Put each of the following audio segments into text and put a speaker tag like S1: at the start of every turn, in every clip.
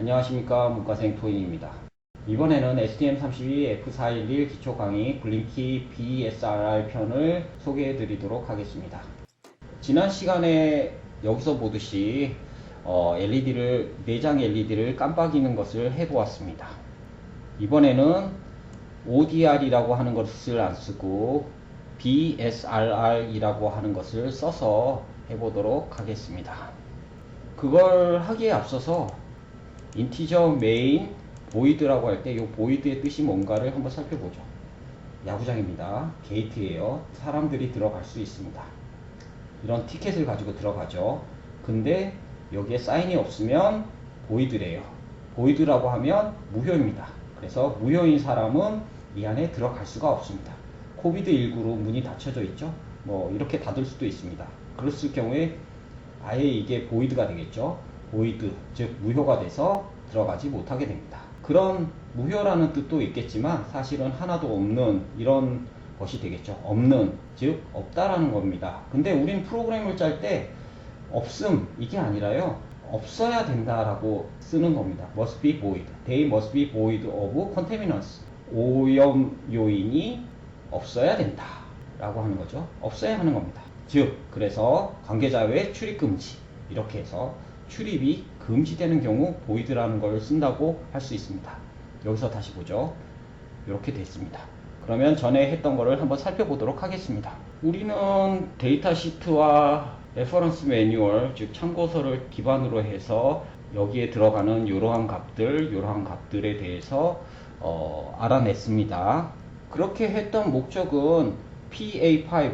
S1: 안녕하십니까 문과생 토인입니다. 이번에는 STM32 F411 기초 강의 블링키 BSRR 편을 소개해 드리도록 하겠습니다. 지난 시간에 여기서 보듯이 어, LED를 내장 LED를 깜빡이는 것을 해 보았습니다. 이번에는 ODR이라고 하는 것을 안 쓰고 BSRR이라고 하는 것을 써서 해보도록 하겠습니다. 그걸 하기에 앞서서 인티저 메인 보이드라고 할 때 이 보이드의 뜻이 뭔가를 한번 살펴보죠. 야구장입니다. 게이트예요. 사람들이 들어갈 수 있습니다. 이런 티켓을 가지고 들어가죠. 근데 여기에 사인이 없으면 보이드래요. 보이드라고 하면 무효입니다. 그래서 무효인 사람은 이 안에 들어갈 수가 없습니다. 코비드19로 문이 닫혀져 있죠. 뭐 이렇게 닫을 수도 있습니다. 그랬을 경우에 아예 이게 보이드가 되겠죠. 보이드, 즉 무효가 돼서 들어가지 못하게 됩니다. 그런 무효라는 뜻도 있겠지만 사실은 하나도 없는 이런 것이 되겠죠. 없는, 즉 없다라는 겁니다. 근데 우린 프로그램을 짤 때 없음 이게 아니라요. 없어야 된다라고 쓰는 겁니다. must be void. They must be void of contaminants. 오염 요인이 없어야 된다. 라고 하는 거죠. 없어야 하는 겁니다. 즉, 그래서 관계자 외 출입 금지. 이렇게 해서 출입이 금지되는 경우 보이드라는 걸 쓴다고 할 수 있습니다. 여기서 다시 보죠. 이렇게 됐습니다. 그러면 전에 했던 거를 한번 살펴보도록 하겠습니다. 우리는 데이터 시트와 레퍼런스 매뉴얼, 즉 참고서를 기반으로 해서 여기에 들어가는 이러한 값들, 이러한 값들에 대해서 어, 알아냈습니다. 그렇게 했던 목적은 PA5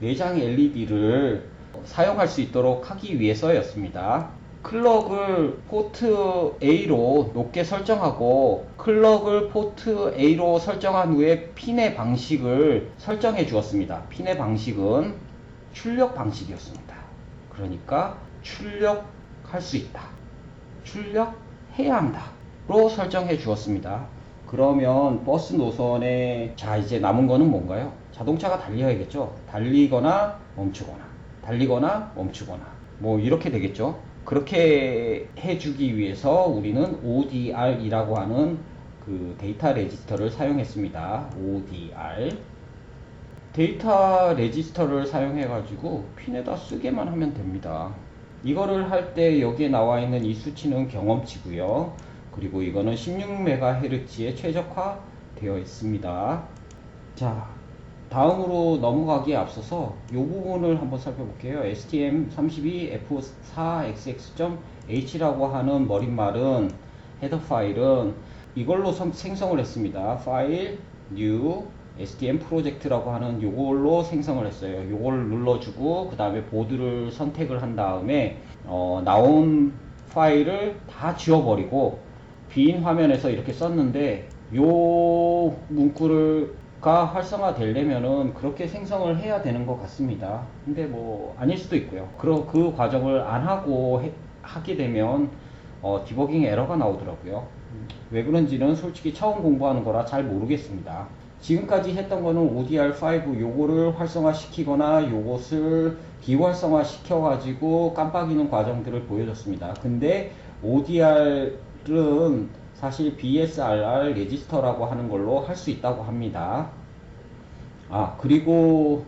S1: 내장 LED를 사용할 수 있도록 하기 위해서였습니다. 클럭을 포트 A로 높게 설정하고 클럭을 포트 A로 설정한 후에 핀의 방식을 설정해 주었습니다. 핀의 방식은 출력 방식이었습니다. 그러니까 출력할 수 있다. 출력해야 한다. 로 설정해 주었습니다. 그러면 버스 노선에 자 이제 남은 거는 뭔가요? 자동차가 달려야겠죠. 달리거나 멈추거나 달리거나 멈추거나 뭐 이렇게 되겠죠. 그렇게 해주기 위해서 우리는 ODR이라고 하는 그 데이터 레지스터를 사용했습니다. ODR 데이터 레지스터를 사용해 가지고 핀에다 쓰게만 하면 됩니다. 이거를 할 때 여기에 나와 있는 이 수치는 경험치고요. 그리고 이거는 16MHz에 최적화 되어 있습니다. 자, 다음으로 넘어가기에 앞서서 이 부분을 한번 살펴볼게요. STM32F4XX.H라고 하는 머릿말은 헤더 파일은 이걸로 성- 생성을 했습니다. 파일, new, STM 프로젝트라고 하는 요걸로 생성을 했어요. 요걸 눌러주고 그 다음에 보드를 선택을 한 다음에 어, 나온 파일을 다 지워버리고 빈 화면에서 이렇게 썼는데 요 문구를 가 활성화 되려면은 그렇게 생성을 해야 되는 것 같습니다. 근데 뭐 아닐 수도 있고요. 그, 그 과정을 안 하고 해- 하게 되면 어, 디버깅 에러가 나오더라고요. 왜 그런지는 솔직히 처음 공부하는 거라 잘 모르겠습니다. 지금까지 했던 거는 ODR5 요거를 활성화시키거나 요것을 비활성화 시켜가지고 깜빡이는 과정들을 보여줬습니다. 근데 ODR은 사실 BSRR 레지스터라고 하는 걸로 할 수 있다고 합니다. 아, 그리고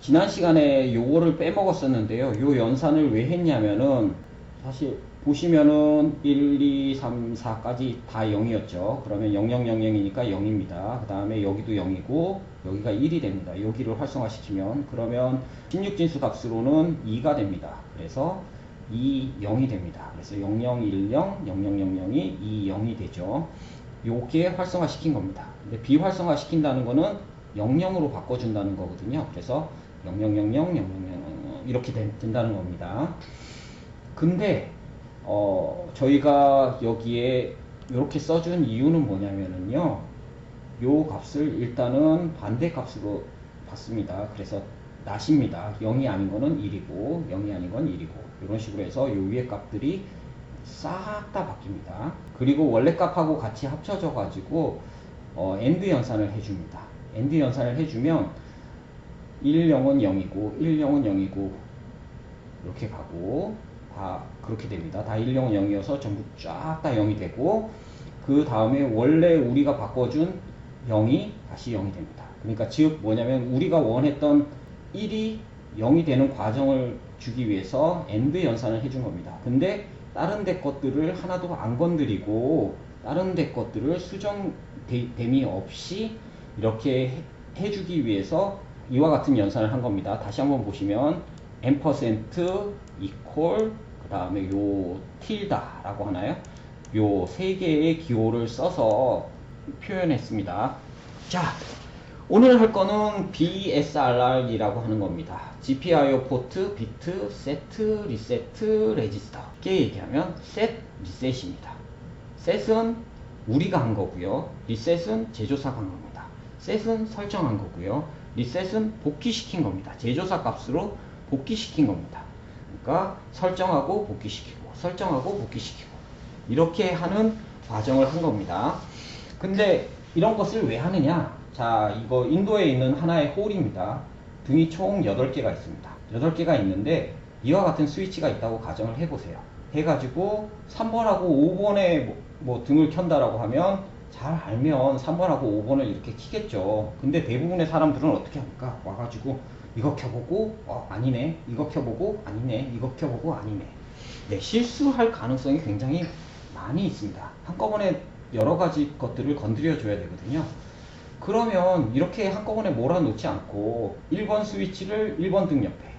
S1: 지난 시간에 요거를 빼먹었었는데요. 요 연산을 왜 했냐면은 사실 보시면은 1, 2, 3, 4까지 다 0이었죠. 그러면 0, 0, 0, 0이니까 0입니다. 그 다음에 여기도 0이고 여기가 1이 됩니다. 여기를 활성화시키면 그러면 16진수 값으로는 2가 됩니다. 그래서 2, 0이 됩니다. 그래서 0, 0, 1, 0, 0, 0, 0, 0이 2, 0이 되죠. 요게 활성화 시킨 겁니다. 근데 비활성화 시킨다는 거는 00으로 바꿔준다는 거거든요. 그래서 0000, 0000 이렇게 된- 된다는 겁니다. 근데 어, 저희가 여기에 이렇게 써준 이유는 뭐냐면은요. 요 값을 일단은 반대 값으로 봤습니다. 그래서 낫입니다. 0이 아닌 거는 1이고 0이 아닌 건 1이고 이런 식으로 해서 요 위에 값들이 싹 다 바뀝니다. 그리고 원래 값하고 같이 합쳐져 가지고 어, 엔드 연산을 해줍니다. 엔드 연산을 해주면 1, 0은 0이고 1, 0은 0이고 이렇게 가고 다 그렇게 됩니다. 다 1, 0, 0이어서 전부 쫙 다 0이 되고 그 다음에 원래 우리가 바꿔준 0이 다시 0이 됩니다. 그러니까 즉 뭐냐면 우리가 원했던 1이 0이 되는 과정을 주기 위해서 AND 연산을 해준 겁니다. 근데 다른 데 것들을 하나도 안 건드리고 다른 데 것들을 수정 대- 됨이 없이 이렇게 해- 해주기 위해서 이와 같은 연산을 한 겁니다. 다시 한번 보시면 m% equal 그 다음에 요 틸다라고 하나요? 요 세 개의 기호를 써서 표현했습니다. 자, 오늘 할 거는 BSRR이라고 하는 겁니다. GPIO 포트, 비트, 세트, 리세트, 레지스터. 쉽게 얘기하면 셋, 리셋입니다. 셋은 우리가 한 거고요. 리셋은 제조사가 한 겁니다. 셋은 설정한 거고요. 리셋은 복귀시킨 겁니다. 제조사 값으로 복귀시킨 겁니다. 그러니까 설정하고 복귀시키고 설정하고 복귀시키고 이렇게 하는 과정을 한 겁니다. 근데 이런 것을 왜 하느냐? 자, 이거 인도에 있는 하나의 홀입니다. 등이 총 8개가 있습니다. 8개가 있는데 이와 같은 스위치가 있다고 가정을 해보세요. 해가지고 3번하고 5번에 뭐, 뭐 등을 켠다라고 하면 잘 알면 3번하고 5번을 이렇게 키겠죠. 근데 대부분의 사람들은 어떻게 합니까? 와가지고 이거 켜보고 어 아니네. 이거 켜보고 아니네. 이거 켜보고 아니네. 네, 실수할 가능성이 굉장히 많이 있습니다. 한꺼번에 여러 가지 것들을 건드려 줘야 되거든요. 그러면 이렇게 한꺼번에 몰아놓지 않고 1번 스위치를 1번 등 옆에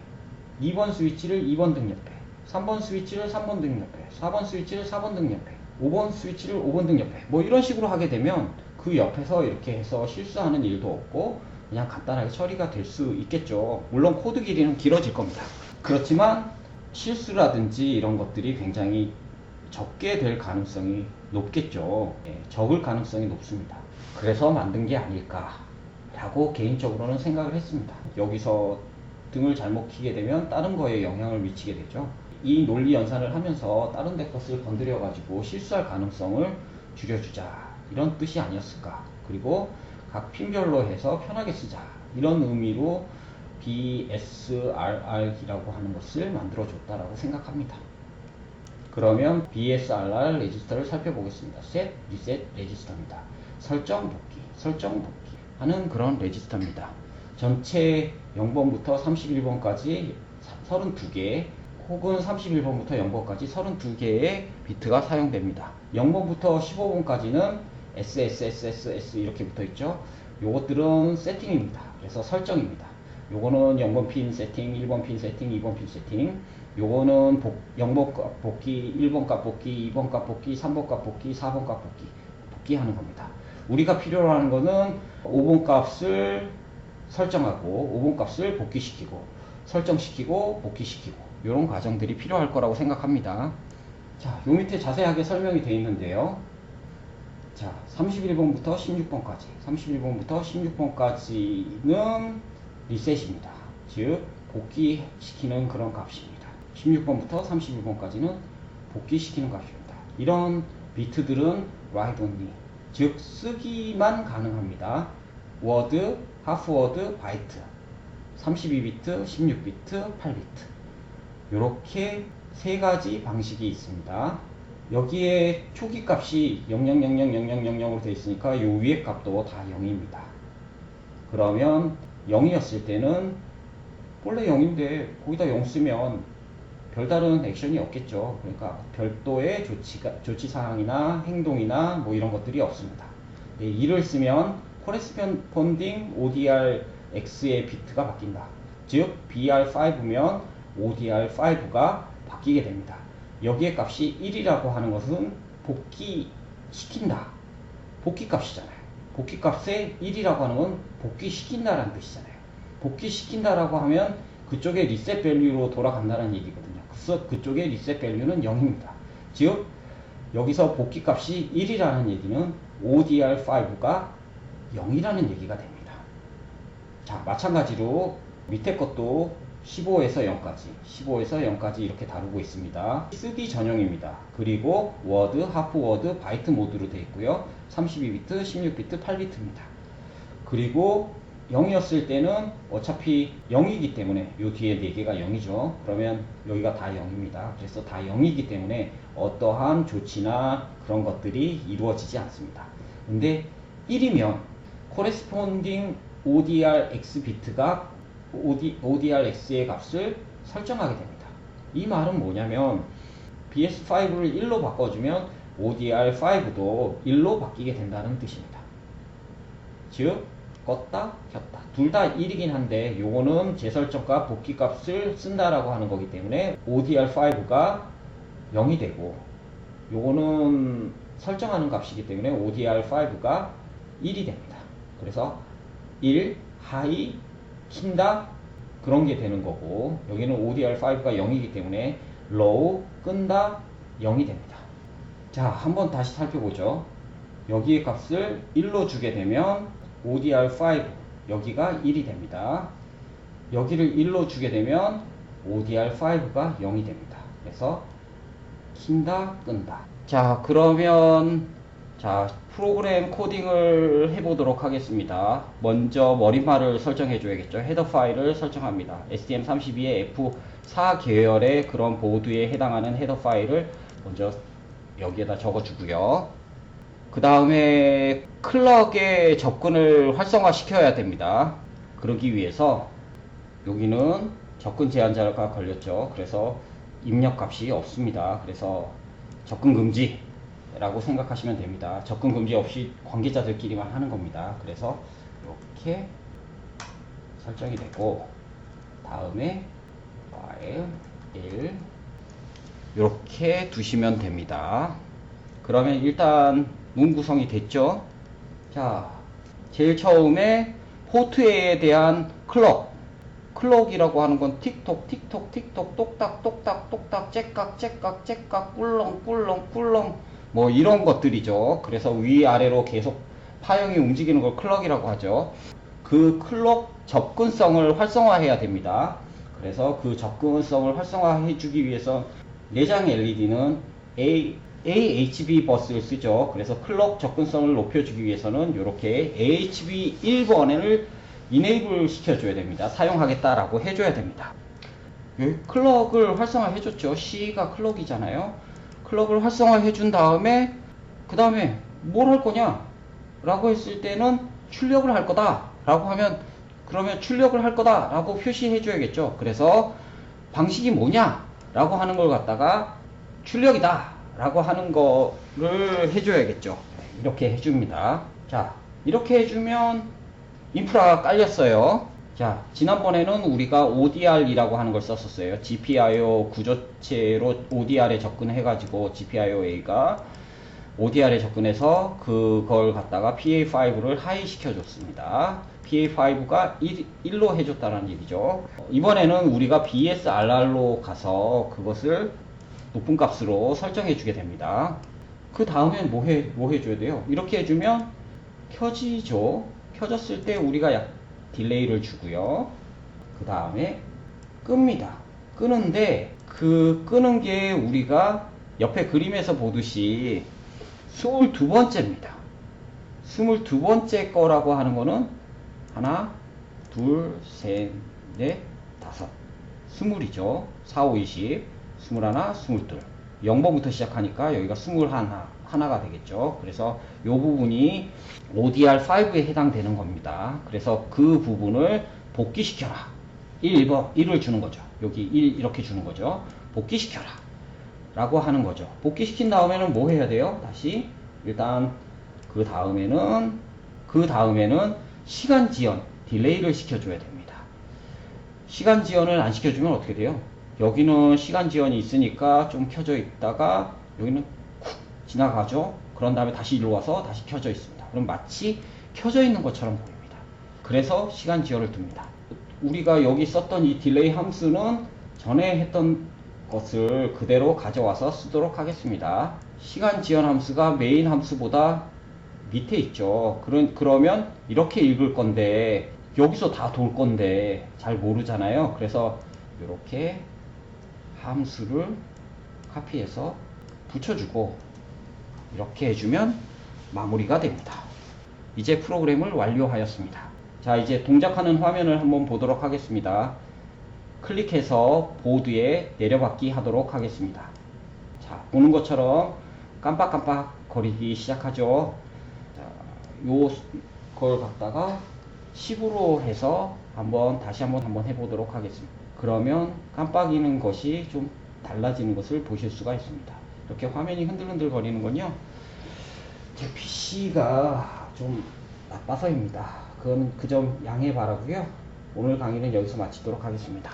S1: 2번 스위치를 2번 등 옆에 3번 스위치를 3번 등 옆에 4번 스위치를 4번 등 옆에 5번 스위치를 5번 등 옆에 뭐 이런 식으로 하게 되면 그 옆에서 이렇게 해서 실수하는 일도 없고 그냥 간단하게 처리가 될 수 있겠죠. 물론 코드 길이는 길어질 겁니다. 그렇지만 실수라든지 이런 것들이 굉장히 적게 될 가능성이 높겠죠. 예, 적을 가능성이 높습니다 그래서 만든 게 아닐까라고 개인적으로는 생각을 했습니다 여기서 등을 잘못 키게 되면 다른 거에 영향을 미치게 되죠. 이 논리 연산을 하면서 다른 데 것을 건드려 가지고 실수할 가능성을 줄여주자 이런 뜻이 아니었을까. 그리고 각 핀별로 해서 편하게 쓰자 이런 의미로 BSRR이라고 하는 것을 만들어 줬다라고 생각합니다. 그러면 BSRR 레지스터를 살펴보겠습니다. set, reset 레지스터입니다. 설정 복귀, 설정 복귀 하는 그런 레지스터입니다. 전체 0번부터 31번까지 32개 혹은 31번부터 0번까지 32개의 비트가 사용됩니다. 0번부터 15번까지는 SSSSS 이렇게 붙어 있죠. 요것들은 세팅입니다. 그래서 설정입니다. 요거는 0번 핀 세팅, 1번 핀 세팅, 2번 핀 세팅. 요거는 복, 0번 값 복귀, 1번 값 복귀, 2번 값 복귀, 3번 값 복귀, 4번 값 복귀. 복귀하는 겁니다. 우리가 필요로 하는 거는 5번 값을 설정하고 5번 값을 복귀시키고 설정시키고 복귀시키고 이런 과정들이 필요할 거라고 생각합니다. 자, 요 밑에 자세하게 설명이 되어 있는데요. 자, 31번부터 16번까지 31번부터 16번까지는 리셋입니다. 즉 복귀시키는 그런 값입니다. 16번부터 31번까지는 복귀시키는 값입니다. 이런 비트들은 only 즉 쓰기만 가능합니다. 워드, 하프워드, 바이트 32비트, 16비트, 8비트 이렇게 세 가지 방식이 있습니다. 여기에 초기 값이 00000000으로 되어 있으니까 요 위에 값도 다 0입니다. 그러면 0이었을 때는 원래 0인데 거기다 0 쓰면 별다른 액션이 없겠죠. 그러니까 별도의 조치가, 조치 사항이나 행동이나 뭐 이런 것들이 없습니다. 네, 2를 쓰면 코레스폰딩 ODR X의 비트가 바뀐다. 즉 BR5면 ODR5가 바뀌게 됩니다. 여기에 값이 1이라고 하는 것은 복귀시킨다. 복귀 값이잖아요. 복귀 값에 1이라고 하는 건 복귀시킨다라는 뜻이잖아요. 복귀시킨다라고 하면 그쪽에 리셋 밸류로 돌아간다는 얘기거든요. 그래서 그쪽에 리셋 밸류는 0입니다. 즉 여기서 복귀 값이 1이라는 얘기는 ODR5가 0이라는 얘기가 됩니다. 자, 마찬가지로 밑에 것도 15에서 0까지, 15에서 0까지 이렇게 다루고 있습니다. 쓰기 전용입니다. 그리고 워드, 하프 워드, 바이트 모드로 되어 있고요. 32비트, 16비트, 8비트입니다. 그리고 0이었을 때는 어차피 0이기 때문에 요 뒤에 4개가 0이죠. 그러면 여기가 다 0입니다. 그래서 다 0이기 때문에 어떠한 조치나 그런 것들이 이루어지지 않습니다. 근데 1이면 corresponding ODR X 비트가 OD, ODR X의 값을 설정하게 됩니다. 이 말은 뭐냐면 BS5를 1로 바꿔주면 ODR5도 1로 바뀌게 된다는 뜻입니다. 즉 껐다 켰다 둘 다 1이긴 한데 요거는 재설정과 복귀 값을 쓴다라고 하는 거기 때문에 ODR5가 0이 되고 요거는 설정하는 값이기 때문에 ODR5가 1이 됩니다. 그래서 1, 하이, 킨다 그런 게 되는 거고 여기는 ODR5가 0이기 때문에 low, 끈다 0이 됩니다. 자, 한번 다시 살펴보죠. 여기의 값을 1로 주게 되면 ODR5 여기가 1이 됩니다. 여기를 1로 주게 되면 ODR5가 0이 됩니다. 그래서 킨다 끈다. 자, 그러면 자, 프로그램 코딩을 해보도록 하겠습니다. 먼저 머리말을 설정해 줘야겠죠. 헤더 파일을 설정합니다. STM32의 F4 계열의 그런 보드에 해당하는 헤더 파일을 먼저 여기에다 적어 주고요. 그 다음에 클럭의 접근을 활성화 시켜야 됩니다. 그러기 위해서 여기는 접근 제한자가 걸렸죠. 그래서 입력 값이 없습니다. 그래서 접근 금지 라고 생각하시면 됩니다. 접근 금지 없이 관계자들끼리만 하는 겁니다. 그래서 이렇게 설정이 되고 다음에 파일 1 이렇게 두시면 됩니다. 그러면 일단 문 구성이 됐죠. 자, 제일 처음에 포트에 대한 클럭. 클럭이라고 하는 건 틱톡, 틱톡, 틱톡, 똑딱, 똑딱, 똑딱, 째깍, 째깍, 째깍, 꿀렁, 꿀렁, 꿀렁. 뭐 이런 것들이죠. 그래서 위아래로 계속 파형이 움직이는 걸 클럭이라고 하죠. 그 클럭 접근성을 활성화해야 됩니다. 그래서 그 접근성을 활성화해 주기 위해서 내장 LED는 A, AHB 버스를 쓰죠. 그래서 클럭 접근성을 높여주기 위해서는 이렇게 AHB 1번을 이네이블 시켜줘야 됩니다. 사용하겠다라고 해줘야 됩니다. 여기 클럭을 활성화해줬죠. C가 클럭이잖아요. 클럭을 활성화해준 다음에 그 다음에 뭘 할 거냐? 라고 했을 때는 출력을 할 거다. 라고 하면 그러면 출력을 할 거다. 라고 표시해 줘야겠죠. 그래서 방식이 뭐냐? 라고 하는 걸 갖다가 출력이다. 라고 하는 거를 해줘야겠죠. 이렇게 해줍니다. 자, 이렇게 해주면 인프라가 깔렸어요. 자, 지난번에는 우리가 ODR이라고 하는 걸 썼었어요. GPIO 구조체로 ODR에 접근해 가지고 GPIOA가 ODR에 접근해서 그걸 갖다가 PA5를 하이 시켜줬습니다. PA5가 1, 1로 해줬다는 얘기죠. 이번에는 우리가 BSRR로 가서 그것을 높은 값으로 설정해 주게 됩니다. 그 다음엔 뭐, 해, 뭐 해줘야 돼요? 이렇게 해주면 켜지죠. 켜졌을 때 우리가 약 딜레이를 주고요. 그 다음에 끕니다. 끄는데 그 끄는 게 우리가 옆에 그림에서 보듯이 22번째입니다. 22번째 거라고 하는 거는 하나, 둘, 셋, 넷, 다섯. 스물이죠. 4, 5, 20. 스물하나, 스물둘. 0번부터 시작하니까 여기가 스물하나, 하나가 되겠죠. 그래서 이 부분이 ODR5에 해당되는 겁니다. 그래서 그 부분을 복귀시켜라. 1번, 1을 주는 거죠. 여기 1 이렇게 주는 거죠. 복귀시켜라. 라고 하는 거죠. 복귀시킨 다음에는 뭐 해야 돼요? 다시 일단 그 다음에는 그 다음에는 시간 지연, 딜레이를 시켜줘야 됩니다. 시간 지연을 안 시켜주면 어떻게 돼요? 여기는 시간 지연이 있으니까 좀 켜져 있다가 여기는 쿡 지나가죠. 그런 다음에 다시 일로 와서 다시 켜져 있습니다. 그럼 마치 켜져 있는 것처럼 보입니다. 그래서 시간 지연을 둡니다. 우리가 여기 썼던 이 딜레이 함수는 전에 했던 것을 그대로 가져와서 쓰도록 하겠습니다. 시간 지연 함수가 메인 함수보다 밑에 있죠. 그런, 그러면 이렇게 읽을 건데, 여기서 다 돌 건데, 잘 모르잖아요. 그래서 이렇게 함수를 카피해서 붙여주고, 이렇게 해주면 마무리가 됩니다. 이제 프로그램을 완료하였습니다. 자, 이제 동작하는 화면을 한번 보도록 하겠습니다. 클릭해서 보드에 내려받기 하도록 하겠습니다. 자, 보는 것처럼 깜빡깜빡 거리기 시작하죠. 자, 요걸 갖다가 10으로 해서 한번 다시 한번 한번 해보도록 하겠습니다. 그러면 깜빡이는 것이 좀 달라지는 것을 보실 수가 있습니다. 이렇게 화면이 흔들흔들 거리는 건요. 제 PC가 좀 나빠서입니다. 그건 그 점 양해 바라고요. 오늘 강의는 여기서 마치도록 하겠습니다.